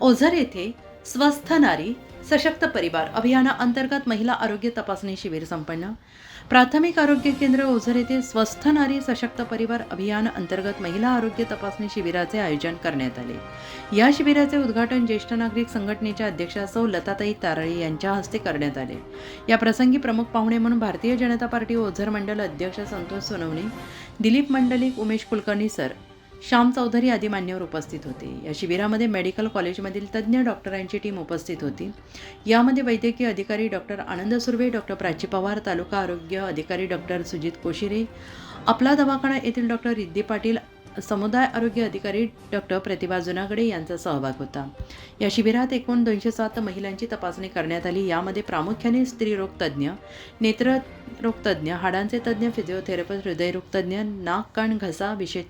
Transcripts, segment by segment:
ओझर येथे स्वस्थ नारी सशक्त परिवार अभियानाअंतर्गत महिला आरोग्य तपासणी शिबिर संपन्न. प्राथमिक आरोग्य केंद्र ओझर येथे स्वस्थ नारी सशक्त परिवार अभियान अंतर्गत महिला आरोग्य तपासणी शिबिराचे आयोजन करण्यात आले. या शिबिराचे उद्घाटन ज्येष्ठ नागरिक संघटनेच्या अध्यक्षा सौ लताताई तारळी यांच्या हस्ते करण्यात आले. या प्रसंगी प्रमुख पाहुणे म्हणून भारतीय जनता पार्टी ओझर मंडल अध्यक्ष संतोष सोनवणे दिलीप मंडलिक उमेश कुलकर्णी सर श्याम चौधरी आदी मान्यवर उपस्थित होते. या शिबिरामध्ये मेडिकल कॉलेजमधील तज्ज्ञ डॉक्टरांची टीम उपस्थित होती. यामध्ये वैद्यकीय अधिकारी डॉक्टर आनंद सुर्वे डॉक्टर प्राची पवार तालुका आरोग्य अधिकारी डॉक्टर सुजित कोशिरे आपला दवाखाना येथील डॉक्टर रिद्धी पाटील समुदाय आरोग्य अधिकारी डॉक्टर प्रतिभा जुनागडे यांचा सहभाग होता. या शिबिरात एकूण दोनशे सात महिलांची तपासणी करण्यात आली. यामध्ये प्रामुख्याने स्त्रीरोग तज्ज्ञ नेत्ररोग तज्ज्ञ हाडांचे तज्ज्ञ फिजिओथेरपिस्ट हृदयरोग तज्ज्ञ नाक कान घसा विषय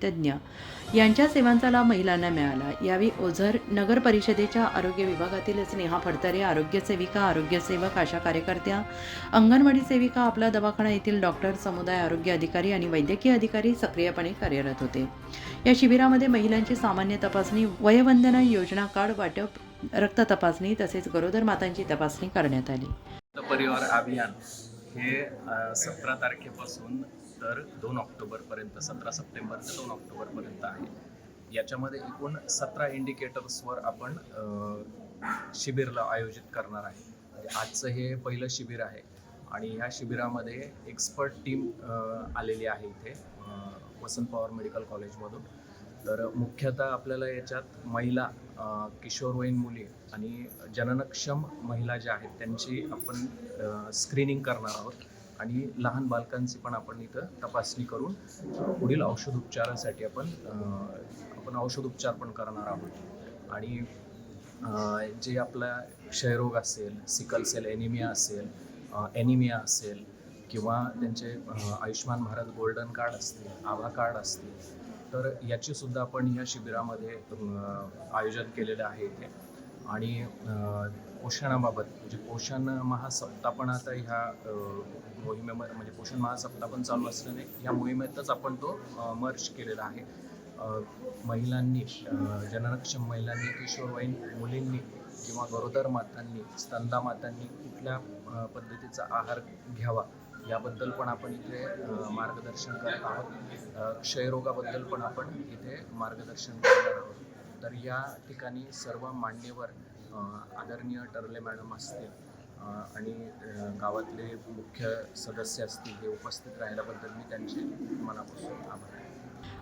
यांच्या सेवांचा लाभ महिलांना मिळाला. यावेळी ओझर नगर परिषदेच्या आरोग्य विभागातील स्नेहा फडतरे आरोग्य सेविका आरोग्य सेवक आशा कार्यकर्त्या अंगणवाडी सेविका आपला दवाखाना येथील डॉक्टर समुदाय आरोग्य अधिकारी आणि वैद्यकीय अधिकारी सक्रियपणे कार्यरत होते. या शिबिरामध्ये महिलांची सामान्य तपासणी वयवंदना योजना कार्ड वाटप रक्त तपासणी तसेच गरोदर मातांची तपासणी करण्यात आली. परिवार अभियान हे सतरा तारखेपासून तर दोन ऑक्टोबरपर्यंत सतरा सप्टेंबर ते दोन ऑक्टोबरपर्यंत आहे. याच्यामध्ये एकूण सतरा इंडिकेटर्सवर आपण शिबिरला आयोजित करणार आहे. म्हणजे आजचं हे पहिलं शिबिर आहे. आणि ह्या शिबिरामध्ये एक्सपर्ट टीम आलेली आहे इथे वसंत पवार मेडिकल कॉलेजमधून तर मुख्यतः आपल्याला याच्यात महिला किशोरवयीन मुली आणि जननक्षम महिला ज्या आहेत त्यांची आपण स्क्रीनिंग करणार आहोत आणि लहान बालकांची पण आपण इथं तपासणी करून पुढील औषधोपचारासाठी आपण आपण औषधोपचार पण करणार आहोत. आणि जे आपला क्षयरोग असेल सिकल सेल एनिमिया असेल ॲनिमिया असेल किंवा त्यांचे आयुष्मान आयुष्यमान भारत गोल्डन कार्ड असतील आभा कार्ड असतील तर याची सुद्धा आपण ह्या शिबिरामध्ये आयोजन केलेलं आहे इथे. आणि पोषणाबाबत म्हणजे पोषण महासप्ताह पण आता ह्या मोहिमेमध्ये म्हणजे पोषण महासप्ताह पण चालू असल्याने ह्या मोहिमेतच आपण तो मर्ज केलेला आहे. महिलांनी जननक्षम महिलांनी किशोरवयीन मुलींनी किंवा गरोदर मातांनी स्तंदा मातांनी कुठल्या पद्धतीचा आहार घ्यावा याबद्दल पण आपण इथे मार्गदर्शन करत आहोत. क्षयरोगाबद्दल पण आपण इथे मार्गदर्शन करणार आहोत. तर या ठिकाणी सर्व मान्यवर आदरणीय टरले मॅडम असतील आणि गावातले मुख्य सदस्य असतील हे उपस्थित राहिल्याबद्दल मी त्यांचे मनापासून आभार आहे.